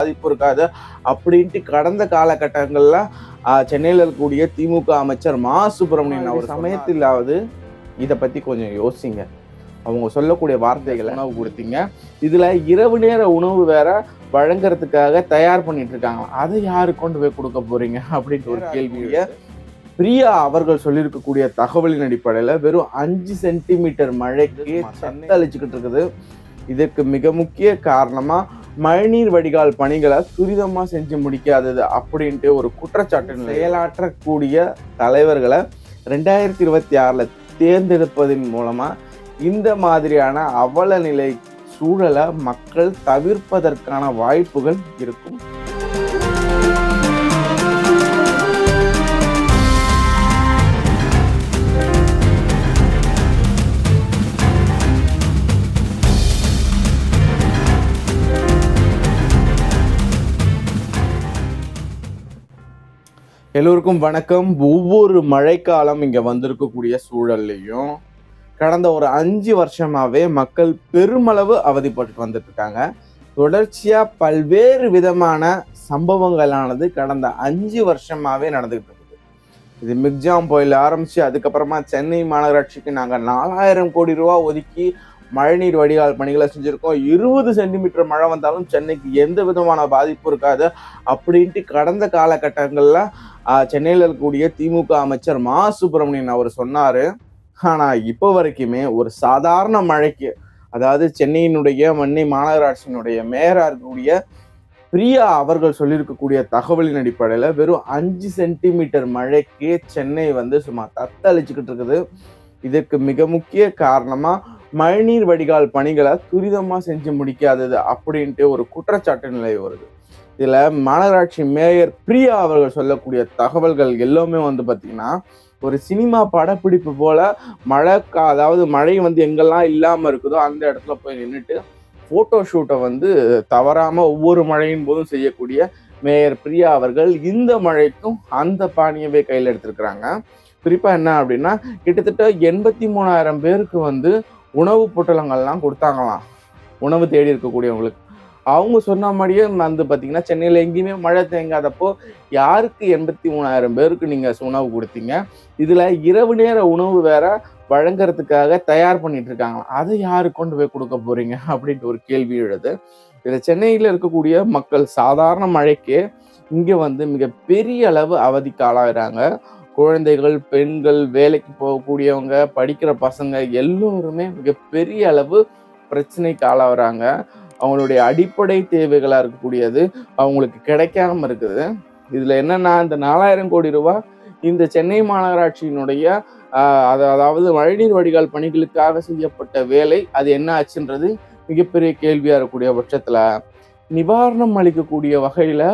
பாதிப்பு இருக்காது அப்படின்ட்டு கடந்த காலகட்டங்கள்ல சென்னையில் இருக்கக்கூடிய திமுக அமைச்சர் மா. சுப்பிரமணியன் அவர் சமயத்திலாவது இதை பத்தி கொஞ்சம் யோசிங்க. அவங்க சொல்லக்கூடிய வார்த்தைகளை உணவு கொடுத்தீங்க இதுல இரவு நேர உணவு வேற வழங்குறதுக்காக தயார் பண்ணிட்டு இருக்காங்க. அதை யாரு கொண்டு போய் கொடுக்க போறீங்க? அப்படின்ற ஒரு கேள்விய பிரியா அவர்கள் சொல்லியிருக்கக்கூடிய தகவலின் அடிப்படையில வெறும் அஞ்சு சென்டிமீட்டர் மழைக்கு தத்தளிச்சுக்கிட்டு இருக்குது. இதற்கு மிக முக்கிய காரணமா மழைநீர் வடிகால் பணிகளை துரிதமாக செஞ்சு முடிக்காதது அப்படின்ட்டு ஒரு குற்றச்சாட்டு செயலாற்றக்கூடிய தலைவர்களை ரெண்டாயிரத்தி இருபத்தி ஆறில் தேர்ந்தெடுப்பதன் மூலமாக இந்த மாதிரியான அவல நிலை சூழலை மக்கள் தவிர்ப்பதற்கான வாய்ப்புகள் இருக்கும். எல்லோருக்கும் வணக்கம். ஒவ்வொரு மழைக்காலம் இங்கே வந்திருக்கக்கூடிய சூழல்லையும் கடந்த ஒரு அஞ்சு வருஷமாகவே மக்கள் பெருமளவு அவதிப்பட்டு வந்துட்டுருக்காங்க. தொடர்ச்சியாக பல்வேறு விதமான சம்பவங்களானது கடந்த அஞ்சு வருஷமாகவே நடந்துகிட்டு இருக்குது இது மிக்ஜாம் புயல் ஆரம்பித்து அதுக்கப்புறமா சென்னை மாநகராட்சிக்கு நாங்கள் நாலாயிரம் கோடி ரூபா ஒதுக்கி மழைநீர் வடிகால் பணிகளை செஞ்சுருக்கோம். இருபது சென்டிமீட்டர் மழை வந்தாலும் சென்னைக்கு எந்த விதமான பாதிப்பும் இருக்காது. அப்படின்ட்டு கடந்த காலகட்டங்களில் சென்னையில் இருக்கக்கூடிய திமுக அமைச்சர் மா. சுப்பிரமணியன் அவர் சொன்னார். ஆனால் இப்போ வரைக்குமே ஒரு சாதாரண மழைக்கு அதாவது சென்னையினுடைய மண்ணை மாநகராட்சியினுடைய மேயராக இருக்கக்கூடிய பிரியா அவர்கள் சொல்லியிருக்கக்கூடிய தகவலின் அடிப்படையில் வெறும் அஞ்சு சென்டிமீட்டர் மழைக்கே சென்னை வந்து சும்மா தத்தளிச்சுக்கிட்டு இருக்குது. இதற்கு மிக முக்கிய காரணமாக மழைநீர் வடிகால் பணிகளை துரிதமாக செஞ்சு முடிக்காதது அப்படின்ட்டு ஒரு குற்றச்சாட்டு நிலை வருது. இதில் மாநகராட்சி மேயர் பிரியா அவர்கள் சொல்லக்கூடிய தகவல்கள் எல்லாமே வந்து பார்த்திங்கன்னா ஒரு சினிமா படப்பிடிப்பு போல மழை அதாவது மழை வந்து எங்கெல்லாம் இல்லாமல் இருக்குதோ அந்த இடத்துல போய் நின்றுட்டு ஃபோட்டோ ஷூட்டை வந்து தவறாமல் ஒவ்வொரு மழையின் போதும் செய்யக்கூடிய மேயர் பிரியா அவர்கள் இந்த மழைக்கும் அந்த பாணியவே கையில் எடுத்திருக்கிறாங்க. குறிப்பாக என்ன அப்படின்னா கிட்டத்தட்ட எண்பத்தி மூணாயிரம் பேருக்கு வந்து உணவு பொட்டலங்கள்லாம் கொடுத்தாங்களாம். உணவு தேடி இருக்கக்கூடியவங்களுக்கு. அவங்க சொன்ன மாதிரியே வந்து பார்த்தீங்கன்னா சென்னையில் எங்கேயுமே மழை தேங்காதப்போ யாருக்கு எண்பத்தி மூணாயிரம் பேருக்கு நீங்கள் உணவு கொடுத்தீங்க? இதில் இரவு நேர உணவு வேற வழங்குறதுக்காக தயார் பண்ணிட்டு இருக்காங்க அதை யாரு கொண்டு போய் கொடுக்க போறீங்க? அப்படின்ட்டு ஒரு கேள்வி எழுது. இதில் சென்னையில் இருக்கக்கூடிய மக்கள் சாதாரண மழைக்கு இங்கே வந்து மிக பெரிய அளவு அவதிக்கு ஆளாகிறாங்க குழந்தைகள் பெண்கள் வேலைக்கு போகக்கூடியவங்க படிக்கிற பசங்க எல்லோருமே மிகப்பெரிய அளவு பிரச்சனைக்கு ஆளாகிறாங்க. அவங்களுடைய அடிப்படை தேவைகளாக இருக்கக்கூடியது அவங்களுக்கு கிடைக்காம இருக்குது. இதில் என்னன்னா இந்த நாலாயிரம் கோடி ரூபாய் இந்த சென்னை மாநகராட்சியினுடைய அதாவது மழைநீர் வடிகால் பணிகளுக்காக செய்யப்பட்ட வேலை அது என்ன ஆச்சுன்றது மிகப்பெரிய கேள்வியாக இருக்கக்கூடிய பட்சத்தில் நிவாரணம் அளிக்கக்கூடிய வகையில்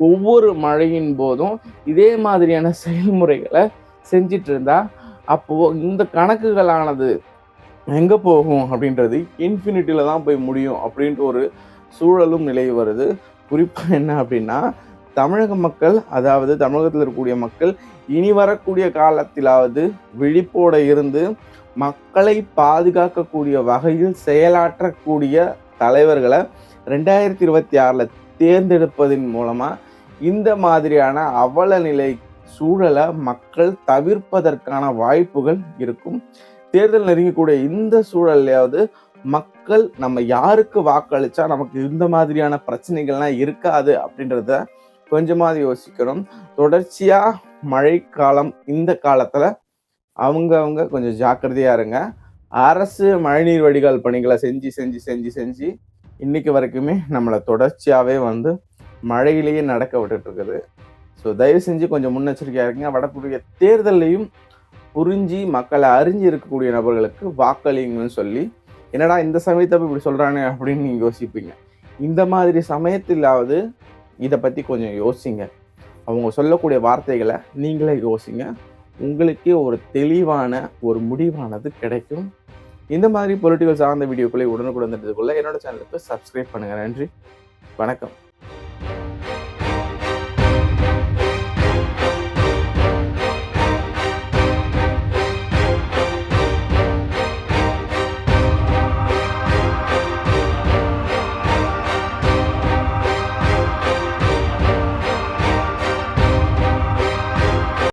ஒவ்வொரு மழையின் போதும் இதே மாதிரியான செயல்முறைகளை செஞ்சிட்டு இருந்தா அப்போ இந்த கணக்குகளானது எங்க போகும் அப்படின்றது இன்ஃபினிட்டியில தான் போய் முடியும் அப்படின்ற ஒரு சூழலும் நிலை வருது. குறிப்பாக என்ன அப்படின்னா தமிழக மக்கள் அதாவது தமிழகத்தில் இருக்கக்கூடிய மக்கள் இனி வரக்கூடிய காலத்திலாவது விழிப்போட இருந்து மக்களை பாதுகாக்கக்கூடிய வகையில் செயலாற்றக்கூடிய தலைவர்களை ரெண்டாயிரத்தி இருபத்தி ஆறில் தேர்ந்தெடுப்பதன் மூலமாக இந்த மாதிரியான அவல நிலை சூழலை மக்கள் தவிர்ப்பதற்கான வாய்ப்புகள் இருக்கும். தேர்தல் நெருங்கக்கூடிய இந்த சூழல்லையாவது மக்கள் நம்ம யாருக்கு வாக்களிச்சா நமக்கு இந்த மாதிரியான பிரச்சனைகள்லாம் இருக்காது அப்படின்றத கொஞ்சமாவது யோசிக்கணும். தொடர்ச்சியாக மழைக்காலம் இந்த காலத்தில் அவங்கவுங்க கொஞ்சம் ஜாக்கிரதையாக இருங்க. அரசு மழைநீர் வடிகால் பணிகளை செஞ்சு செஞ்சு செஞ்சு செஞ்சு இன்னைக்கு வரைக்குமே நம்மளை தொடர்ச்சியாகவே வந்து மழையிலேயே நடக்க விட்டுட்டு இருக்குது ஸோ தயவு செஞ்சு கொஞ்சம் முன்னெச்சரிக்கையாக இருக்குங்க வரக்கூடிய தேர்தல்லையும் புரிஞ்சு மக்களை அறிஞ்சு இருக்கக்கூடிய நபர்களுக்கு வாக்களிங்கன்னு சொல்லி என்னடா இந்த சமயத்தை போய் இப்படி சொல்கிறானே அப்படின்னு நீங்கள் யோசிப்பீங்க. இந்த மாதிரி சமயத்திலாவது இதை பற்றி கொஞ்சம் யோசிங்க. அவங்க சொல்லக்கூடிய வார்த்தைகளை நீங்களே யோசிங்க. உங்களுக்கே ஒரு தெளிவான ஒரு முடிவானது கிடைக்கும். இந்த மாதிரி பொலிட்டிக்கல் சார்ந்த வீடியோக்களை உடனுக்குடன் தெரிந்து கொள்ள என்னோட சேனலுக்கு சப்ஸ்கிரைப் பண்ணுங்கள் நன்றி. வணக்கம்.